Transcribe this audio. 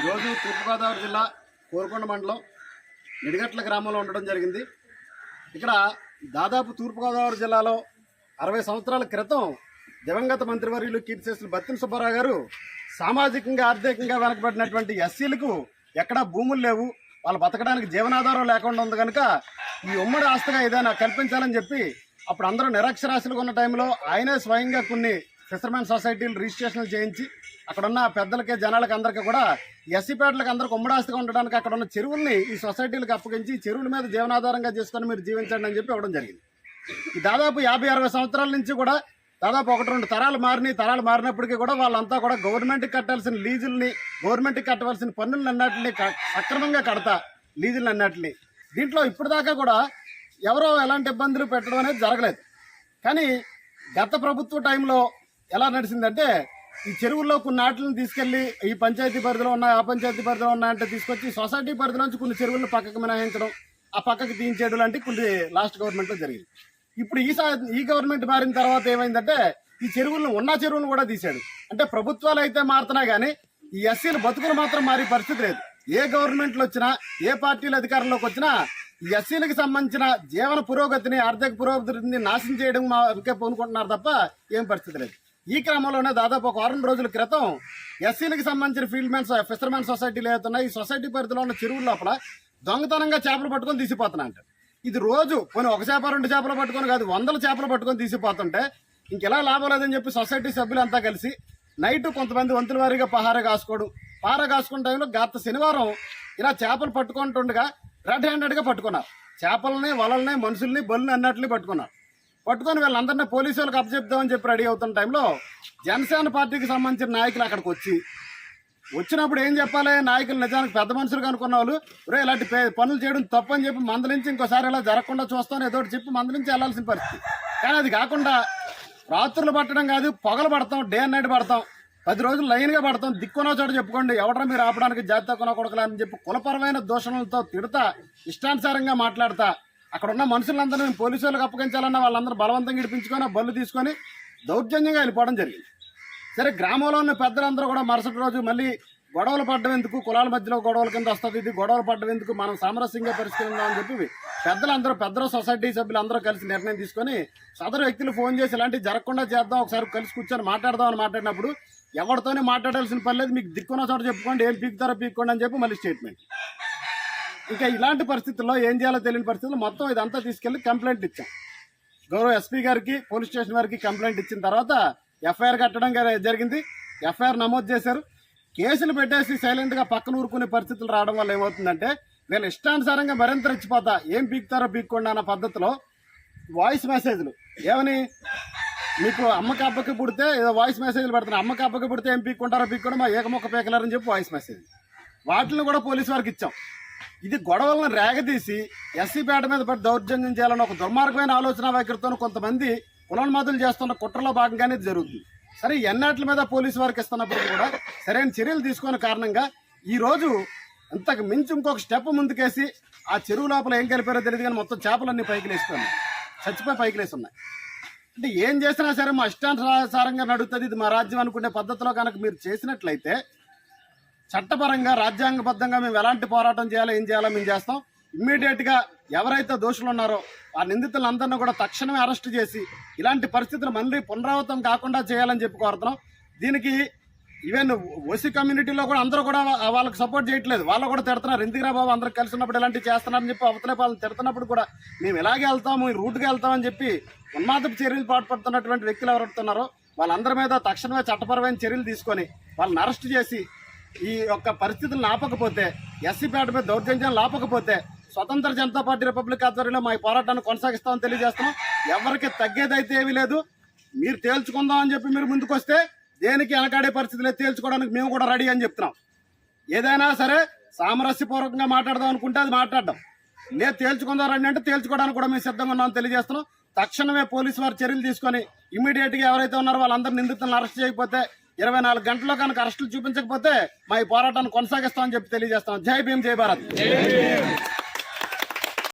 ఈరోజు తూర్పుగోదావరి జిల్లా కోరుకొండ మండలం నిడిగట్ల గ్రామంలో ఉండడం జరిగింది. ఇక్కడ దాదాపు తూర్పుగోదావరి జిల్లాలో అరవై సంవత్సరాల క్రితం దివంగత మంత్రివర్యులు కీర్తిశేషులు బత్తిన సుబ్బారావు గారు సామాజికంగా ఆర్థికంగా వెనకబడినటువంటి ఎస్సీలకు ఎక్కడా భూములు లేవు. వాళ్ళు బతకడానికి జీవనాధారం లేకుండా ఉంది కనుక ఈ ఉమ్మడి ఆస్తిగా ఏదైనా కల్పించాలని చెప్పి అప్పుడు అందరూ నిరక్షరాస్యులుగా ఉన్న టైంలో ఆయనే స్వయంగా కొన్ని ఫిషర్మెన్ సొసైటీలు రిజిస్ట్రేషన్లు చేయించి అక్కడున్న పెద్దలకే పెద్దలకి జనాలకి అందరికీ కూడా ఎస్సీపేటలకు అందరికి ఉమ్మడాస్తిగా ఉండడానికి అక్కడ ఉన్న చెరువుల్ని ఈ సొసైటీలకు అప్పగించి చెరువుల మీద జీవనాధారంగా చేసుకొని మీరు జీవించండి అని చెప్పి ఇవ్వడం జరిగింది. దాదాపు యాభై అరవై సంవత్సరాల నుంచి కూడా దాదాపు ఒకటి రెండు తరాలు మారినాయి. తరాలు మారినప్పటికీ కూడా వాళ్ళంతా కూడా గవర్నమెంట్కి కట్టాల్సిన లీజుల్ని గవర్నమెంట్కి కట్టవలసిన పన్నులను అన్నిటిని సక్రమంగా కడతా లీజులు అన్నట్లని దీంట్లో ఇప్పటిదాకా కూడా ఎవరో ఎలాంటి ఇబ్బందులు పెట్టడం అనేది జరగలేదు. కానీ గత ప్రభుత్వ టైంలో ఎలా నడిచిందంటే ఈ చెరువుల్లో కొన్ని ఆటలను తీసుకెళ్ళి ఈ పంచాయతీ పరిధిలో ఉన్నాయి ఆ పంచాయతీ పరిధిలో ఉన్నాయంటే తీసుకొచ్చి సొసైటీ పరిధిలోంచి కొన్ని చెరువులను పక్కకు మినహాయించడం ఆ పక్కకి తీయించేయడం లాంటి కొన్ని లాస్ట్ గవర్నమెంట్లో జరిగింది. ఇప్పుడు ఈ ఈ గవర్నమెంట్ మారిన తర్వాత ఏమైందంటే ఈ చెరువులను ఉన్న చెరువులను కూడా తీశాడు. అంటే ప్రభుత్వాలు అయితే మారుతున్నాయి కానీ ఈ ఎస్సీలు బతుకులు మాత్రం మారే పరిస్థితి లేదు. ఏ గవర్నమెంట్లు వచ్చినా ఏ పార్టీలు అధికారంలోకి వచ్చినా ఈ ఎస్సీలకు సంబంధించిన జీవన పురోగతిని ఆర్థిక పురోగతిని నాశనం చేయడం మాకే పొనుకుంటున్నారు తప్ప ఏం పరిస్థితి లేదు. ఈ క్రమంలోనే దాదాపు ఒక వారం రోజుల క్రితం ఎస్సీలకు సంబంధించిన ఫీల్డ్ మ్యాన్ ఫిషర్మెన్ సొసైటీలు ఏవైతున్నాయి ఈ సొసైటీ పరిధిలో ఉన్న చెరువుల లోపల దొంగతనంగా చేపలు పట్టుకొని తీసిపోతున్నా ఇది రోజు కొన్ని ఒక చేప రెండు చేపలు పట్టుకొని కాదు వందల చేపలు పట్టుకొని తీసిపోతుంటే ఇంకెలా లాభం లేదని చెప్పి సొసైటీ సభ్యులంతా కలిసి నైట్ కొంతమంది వంతుల వారీగా పహార కాసుకోవడం. పహార కాసుకున్న టైంలో గత శనివారం ఇలా చేపలు పట్టుకుంటుండగా రెడ్ హ్యాండెడ్గా పట్టుకున్నారు. చేపలని వలల్ని మనుషుల్ని బొల్ని అన్నట్లు పట్టుకున్నారు. పట్టుకొని వీళ్ళందరినీ పోలీసు వాళ్ళకి అప్పచెప్దామని చెప్పి రెడీ అవుతున్న టైంలో జనసేన పార్టీకి సంబంధించిన నాయకులు అక్కడికి వచ్చి వచ్చినప్పుడు ఏం చెప్పాలి? నాయకులు నిజానికి పెద్ద మనుషులు అనుకున్న వాళ్ళు రే ఇలాంటి పనులు చేయడం తప్పు అని చెప్పి మందలించి ఇంకోసారి ఇలా జరగకుండా చూస్తాను ఏదో చెప్పి మందలించి వెళ్ళాల్సిన పరిస్థితి. కానీ అది కాకుండా రాత్రులు పట్టడం కాదు పొగలు పడతాం డే అండ్ నైట్ పడతాం పది రోజులు లైన్గా పడతాం. దిక్కున్న చోట చెప్పుకోండి ఎవడరా మీరు ఆపడానికి జాతీయ కొనకొడకలా అని చెప్పి కులపరమైన దూషణలతో తిడతా ఇష్టానుసారంగా మాట్లాడతా. అక్కడ ఉన్న మనుషులందరూ మేము పోలీసు వాళ్ళకి అప్పగించాలన్న వాళ్ళందరూ బలవంతంగా ఇడిపించుకొని బళ్ళు తీసుకొని దౌర్జన్యంగా వెళ్ళిపోవడం జరిగింది. సరే గ్రామంలో ఉన్న పెద్దలందరూ కూడా మరుసటి రోజు మళ్ళీ గొడవలు పడ్డం ఎందుకు? కులాల మధ్యలో గొడవల కింద వస్తుంది ఇది. గొడవలు పడ్డం ఎందుకు? మనం సామరస్యంగా పరిష్కరిందామని చెప్పి పెద్దలందరూ పెద్దల సొసైటీ సభ్యులు అందరూ కలిసి నిర్ణయం తీసుకొని సదరు వ్యక్తులు ఫోన్ చేసి ఇలాంటివి జరగకుండా చేద్దాం ఒకసారి కలిసి కూర్చొని మాట్లాడదాం అని మాట్లాడినప్పుడు ఎవరితోనే మాట్లాడాల్సిన పని లేదు. మీకు దిక్కున్న చోట చెప్పుకోండి ఏం పీకుతారో పీక్కోండి అని చెప్పి మళ్ళీ స్టేట్మెంట్. ఇంకా ఇలాంటి పరిస్థితుల్లో ఏం చేయాలో తెలియని పరిస్థితుల్లో మొత్తం ఇదంతా తీసుకెళ్ళి కంప్లైంట్ ఇచ్చాం. గౌరవ ఎస్పీ గారికి పోలీస్ స్టేషన్ వారికి కంప్లైంట్ ఇచ్చిన తర్వాత ఎఫ్ఐఆర్ కట్టడం జరిగింది. ఎఫ్ఐఆర్ నమోదు చేశారు. కేసులు పెట్టేసి సైలెంట్గా పక్కన ఊరుకునే పరిస్థితులు రావడం వల్ల ఏమవుతుందంటే వీళ్ళు ఇష్టానుసారంగా మరింత రెచ్చిపోతా ఏం పీకుతారో పీక్కోండి అన్న పద్ధతిలో వాయిస్ మెసేజ్లు ఏమని? మీకు అమ్మకి అబ్బకి పుడితే ఏదో వాయిస్ మెసేజ్లు పెడుతున్నారు. అమ్మకి అబ్బకి పుడితే ఏం పీక్కుంటారో పీక్కోండి మా ఏకమొక్క పీకలేరని చెప్పి వాయిస్ మెసేజ్ వాటిని కూడా పోలీసు వారికి ఇచ్చాం. ఇది గొడవలను రేగదీసి ఎస్సీ పేట మీద పడి దౌర్జన్యం చేయాలని ఒక దుర్మార్గమైన ఆలోచన వైఖరితో కొంతమంది పునర్మాతులు చేస్తున్న కుట్రలో భాగంగానే ఇది జరుగుతుంది. సరే ఎన్నాట్ల మీద పోలీసు వారికి ఇస్తున్నప్పుడు కూడా సరైన చర్యలు తీసుకున్న కారణంగా ఈరోజు ఇంతకు మించి ఇంకొక స్టెప్ ముందుకేసి ఆ చెరువు లోపల ఏం కలిపారో తెలియదు కానీ మొత్తం చేపలన్నీ పైకి లేస్తున్నాయి చచ్చిపోయి పైకి లేసి అంటే ఏం చేసినా సరే మా ఇష్టానుసారంగా నడుస్తుంది ఇది మా రాజ్యం అనుకునే పద్ధతిలో కనుక మీరు చేసినట్లయితే చట్టపరంగా రాజ్యాంగబద్ధంగా మేము ఎలాంటి పోరాటం చేయాలో ఏం చేయాలో మేము చేస్తాం. ఇమ్మీడియట్గా ఎవరైతే దోషులు ఉన్నారో ఆ నిందితులందరినీ కూడా తక్షణమే అరెస్ట్ చేసి ఇలాంటి పరిస్థితులు మళ్ళీ పునరావృతం కాకుండా చేయాలని చెప్పి కోరుతున్నాం. దీనికి ఈవెన్ ఓసీ కమ్యూనిటీలో కూడా అందరూ కూడా వాళ్ళకి సపోర్ట్ చేయట్లేదు. వాళ్ళు కూడా తిడుతున్నారు. ఎందుకురా బాబు అందరూ కలిసినప్పుడు ఇలాంటివి చేస్తున్నారని చెప్పి అవతలే వాళ్ళని తిడుతున్నప్పుడు కూడా మేము ఇలాగే వెళ్తాము ఈ రూట్గా వెళ్తామని చెప్పి ఉన్మాదపు చర్యలు పాటుపడుతున్నటువంటి వ్యక్తులు ఎవరుతున్నారో వాళ్ళందరి మీద తక్షణమే చట్టపరమైన చర్యలు తీసుకొని వాళ్ళని అరెస్ట్ చేసి ఈ యొక్క పరిస్థితులను ఆపకపోతే ఎస్సీ పేట మీద దౌర్జన్యం ఆపకపోతే స్వతంత్ర జనతా పార్టీ రిపబ్లిక్ ఆధ్వర్యంలో మా ఈ పోరాటాన్ని కొనసాగిస్తామని తెలియజేస్తున్నాం. ఎవరికి తగ్గేదైతే ఏమీ లేదు. మీరు తేల్చుకుందాం అని చెప్పి మీరు ముందుకు వస్తే దేనికి వెనకాడే పరిస్థితి లేదు. తేల్చుకోవడానికి మేము కూడా రెడీ అని చెప్తున్నాం. ఏదైనా సరే సామరస్యపూర్వకంగా మాట్లాడదాం అనుకుంటే అది మాట్లాడడం. లేదు తేల్చుకుందాం రండి అంటే తేల్చుకోవడానికి కూడా మేము సిద్ధంగా ఉన్నామని తెలియజేస్తున్నాం. తక్షణమే పోలీసు వారు చర్యలు తీసుకొని ఇమీడియట్గా ఎవరైతే ఉన్నారో వాళ్ళందరూ నిందితులను అరెస్ట్ చేయకపోతే ఇరవై నాలుగు గంటల్లో కనుక అరెస్టులు చూపించకపోతే మా ఈ పోరాటాన్ని కొనసాగిస్తామని చెప్పి తెలియజేస్తాం జై భీమ్ జై భారత్.